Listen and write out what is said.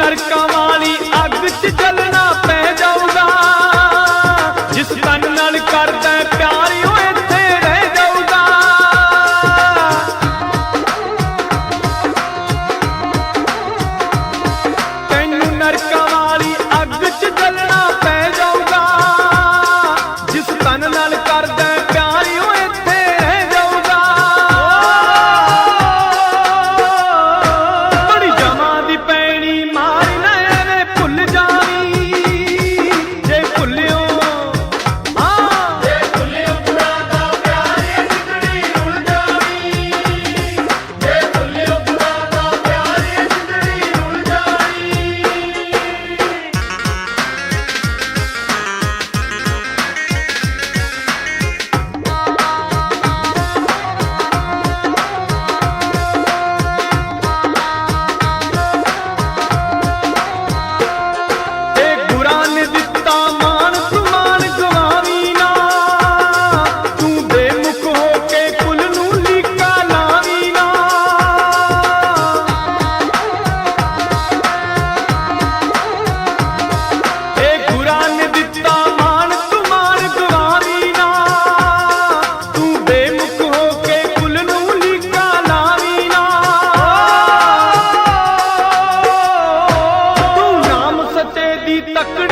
ਨਰਕਾਂ ਵਾਲੀ ਅੱਗ 'ਚ ਜਲਣਾ तकड़ी